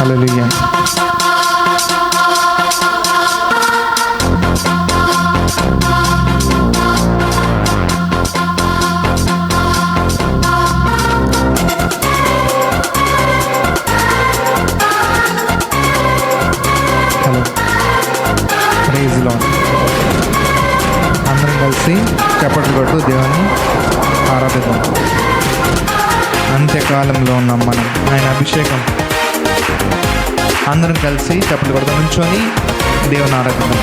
హల్లెలూయా hello అందరం కలిసి చప్పట్లు కొట్టు దేవుని ఆరాధిద్దాం. అంత్యకాలంలో ఉన్నాం మనం అందరం కలిసి చప్పట్లు కొడతాం నుంచొని దేవుని ఆరాధిద్దాం.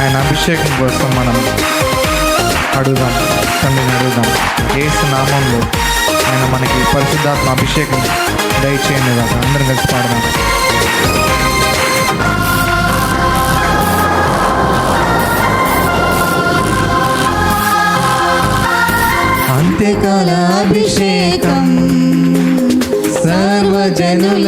ఆయన అభిషేకం కోసం మనం అడుగుదాం తండ్రిని అడుగుదాం. ఏసు నామంలో ఆయన మనకి పరిశుద్ధాత్మ అభిషేకం దయచేయండి కాక అందరం కలిసి పాడదాం.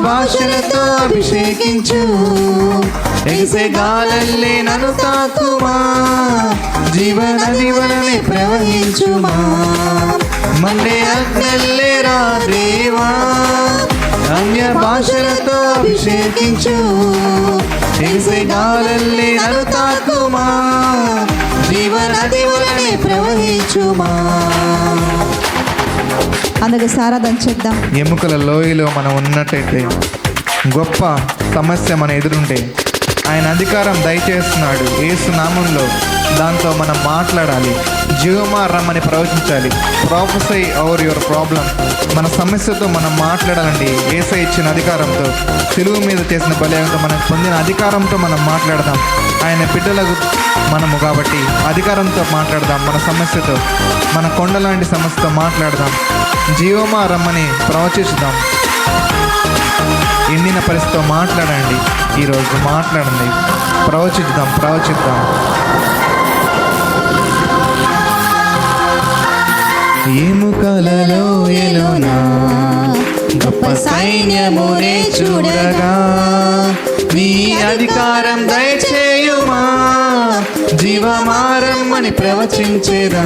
భాషలతో అభిషేకించు. ఎసెగాలల్లే నన్ను తాకుమా. జీవనది వలనే ప్రవహించుమా. మండే అగ్నల్లే రా దేవా అన్య భాషలతో అభిషేకించు. ఎసెగాలల్లే నన్ను తాకుమా. జీవనది వలనే ప్రవహించుమా. అందుకు సారాధన చేద్దాం. ఎముకల లోయలో మనం ఉన్నట్టయితే గొప్ప సమస్య మన ఎదురుంటే ఆయన అధికారం దయచేస్తున్నాడు. ఏసు నామంలో దాంతో మనం మాట్లాడాలి. జీవమా రమ్మని ప్రవచించాలి. ప్రాఫెసై ఓవర్ యువర్ ప్రాబ్లం మన సమస్యతో మనం మాట్లాడాలండి. ఏసై ఇచ్చిన అధికారంతో. తెలుగు మీద చేసిన బలయంతో మనం పొందిన అధికారంతో మనం మాట్లాడదాం. ఆయన బిడ్డలకు మనము కాబట్టి అధికారంతో మాట్లాడదాం మన సమస్యతో. మన కొండ లాంటి సమస్యతో మాట్లాడదాం. జీవమా రమ్మని ప్రవచిస్తాం ఎండిన పరిస్థితితో మాట్లాడండి. ఈరోజు మాట్లాడండి. ప్రవచిద్దాం ప్రవచిద్దాం. ఎముకలలో ఎలోనా గొప్ప సైన్యమునే చూడగా నీ అధికారం దయచేయుమా? జీవమారమ్మని ప్రవచించేదా?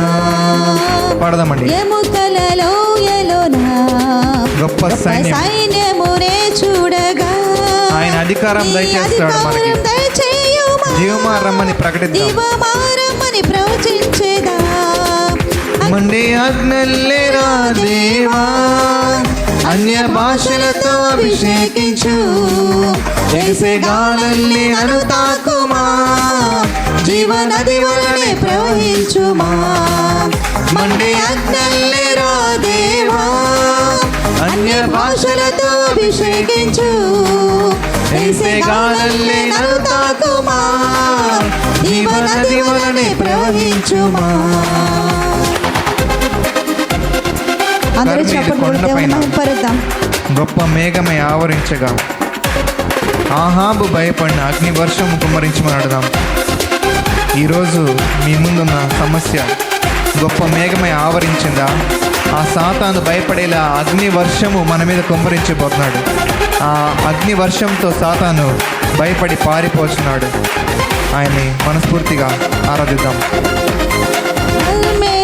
పాడదామండి. ఎముకలలో ఎలోనా గొప్ప గొప్ప సైన్యం సైన్యమునే చూడగా ఆయన అధికారం దయచేస్తాడు మనకి. అధికారం దయచేయుమా. జీవమా రమ్మని ప్రకటిద్దాం. జీవమారమ్మని ప్రవచించేదా మండే ఆజ్ఞల్లేరా దేవా. అన్య భాషలతో అభిషేకించు. ఎగసే గాలల్ని అనుతాకుమా జీవనది వలనే ప్రవహించుమా. మండే అగ్నల్లే రాదేవా అన్య భాషలతో అభిషేకించు. ఎగసే గాలల్ని అనుతాకుమా జీవనది వలనే ప్రవహించుమా. అందరూ కొండపైన. గొప్ప మేఘమై ఆవరించగా. ఆహాబు భయపడిన అగ్ని వర్షం కుమ్మరించమని అడుగుదాం ఈరోజు మీ ముందున్న సమస్య గొప్ప మేఘమై ఆవరించిందా? ఆ సాతాను భయపడేలా అగ్ని వర్షము మన మీద కుమ్మరించబోతున్నాడు ఆ అగ్ని వర్షంతో సాతాను భయపడి పారిపోతున్నాడు ఆయన్ని మనస్ఫూర్తిగా ఆరాధిద్దాం.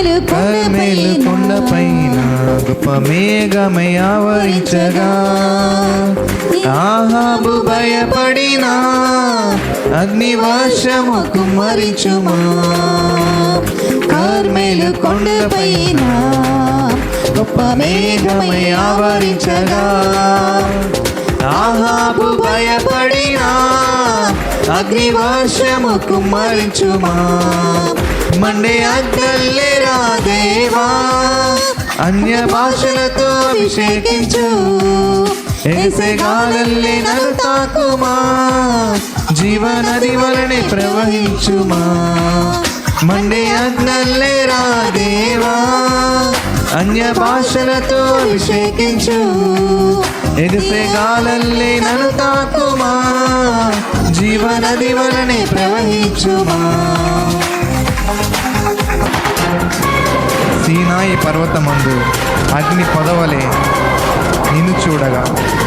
కర్మేలు కర్మేలు కొండపైన గొప్ప మేఘమై ఆవరించగా ఆహాబు భయపడినా అగ్ని కుమరించుమా కుమ్మరించుమా. కార్మేలు కొండపైన గొప్ప మేఘమై ఆవరించగా ఆహాబు భయపడినా అగ్ని కుమరించుమా కుమ్మరించుమా మండే దేవా. అన్య భాషలతో అభిషేకించు. ఎసగాలల్లే నన్ను తాకుమా. జీవనది వలనే ప్రవహించుమా. మండే అగ్నల్లేరా దేవా. అన్య భాషలతో అభిషేకించు. ఎగసే గాలల్లే నన్ను తాకుమా. జీవనది వలనే ప్రవహించుమా. సీనాయి పర్వతమందు అగ్ని పొదవలే నిన్ను చూడగా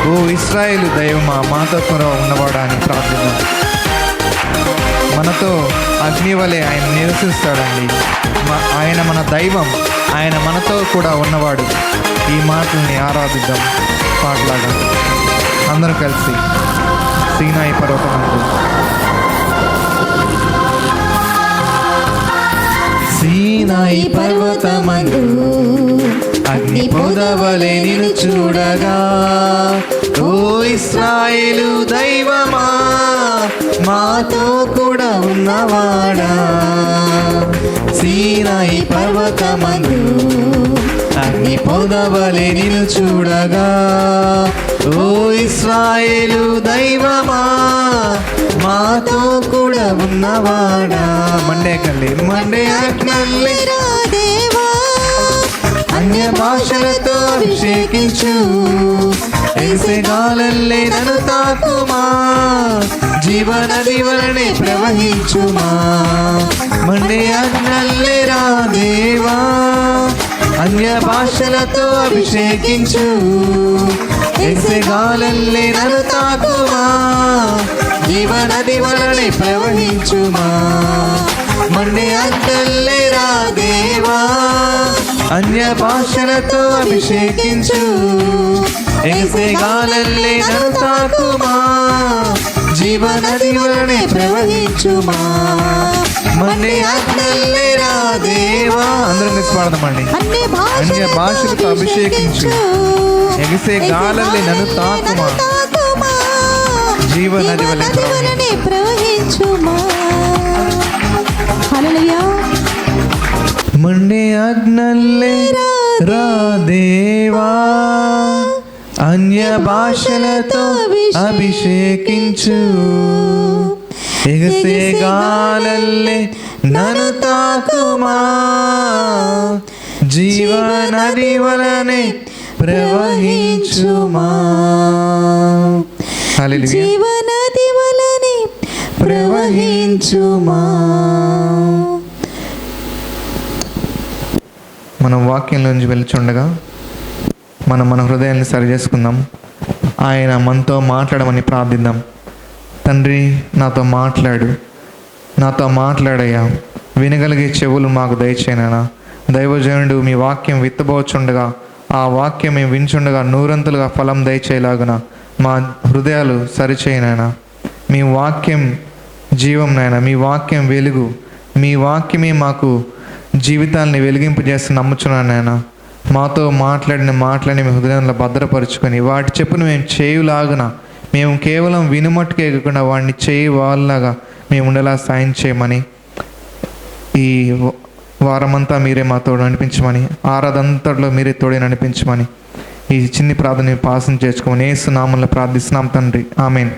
ఓ ఇస్రాయేలు దైవమా మాతో త్వర ఉన్నవాడా అని మనతో అగ్ని వలె ఆయన నివసిస్తాడండి. ఆయన మన దైవం ఆయన మనతో కూడా ఉన్నవాడు. ఈ మాటల్ని ఆరాధిద్దాం. పాటలాగా అందరూ కలిసి సీనాయి పర్వతమందు ఈ పర్వతమందు. అగ్ని పొదవలే నిన్ను చూడగా. ఓ ఇస్రాయేలు దైవమా మాతో కూడా ఉన్నవాడా. సీనాయి పర్వతమందు అగ్ని పొదవలే నిన్ను చూడగా. ఓ ఇస్రాయేలు దైవమా మాతో కూడా ఉన్నవాడా? మండే కల్లి. మండే దేవా అన్య భాషలతో అభిషేకించు. గాలల్లే నన్ను తాకుమా? జీవనది వలనే ప్రవహించుమా? మండే అగ్నల్లే రా దేవా అన్య భాషలతో అభిషేకించు. ఎగసే గాలల్లే నన్ను తాకుమా? జీవనది వలనే ప్రవహించుమా. మండే అగ్నల్లే రా దేవా. అన్య భాషలతో అభిషేకించు. గాలల్లే నన్ను తాకుమా. జీవనది వలనే ప్రవహించుమా. మండే అగ్నల్లే రా దేవా. అందరం కలిసి పాడదామండి. అన్య భాషలతో అభిషేకించు. ఎగిసే గాలుల్ని నన్ను తాకుమా. జీవనది వలె వలనే ప్రవహించుమా? హల్లెలూయా. మండే అగ్నల్లే రా దేవా. అన్య భాషలతో అభిషేకించు. ఎగసే గాలల్లే నన్ను తాకుమా. జీవనది వలనే ప్రవహించుమా. జీవనది వలనే ప్రవహించుమా. మనం వాక్యంలోంచి వెళ్తుండగా మనం మన హృదయాన్ని సరి చేసుకుందాం ఆయన మనతో మాట్లాడమని ప్రార్థిద్దాం. తండ్రి నాతో మాట్లాడు. నాతో మాట్లాడయ్యా. వినగలిగే చెవులు మాకు దయచేయనా దైవజనుడు మీ వాక్యం విత్తబోచుండగా ఆ వాక్యం మేము వించుండగా నూరంతులుగా ఫలం దయచేయలాగున మా హృదయాలు సరిచేయనైనా మీ వాక్యం జీవం నాయన. మీ వాక్యం వెలుగు. మీ వాక్యమే మాకు జీవితాల్ని వెలిగింపు చేసి నమ్ముచున్నాను నాయన. మాతో మాట్లాడిన మాటలని మీ హృదయంలో భద్రపరుచుకొని వాటి చెప్పును మేము చేయులాగున మేము కేవలం వినుమట్టుకే కాకుండా వాడిని చేయి వాళ్ళలాగా మేము ఉండేలా సాయం చేయమని ఈ వారమంతా మీరే మా తోడు నడిపించమని ఆరాధంతట్లో మీరే తోడే నడిపించమని ఈ చిన్ని ప్రార్థన పాసం చేసుకోమని ఏసునామంలో ప్రార్థిస్తున్నాం తండ్రి. ఆమెన్.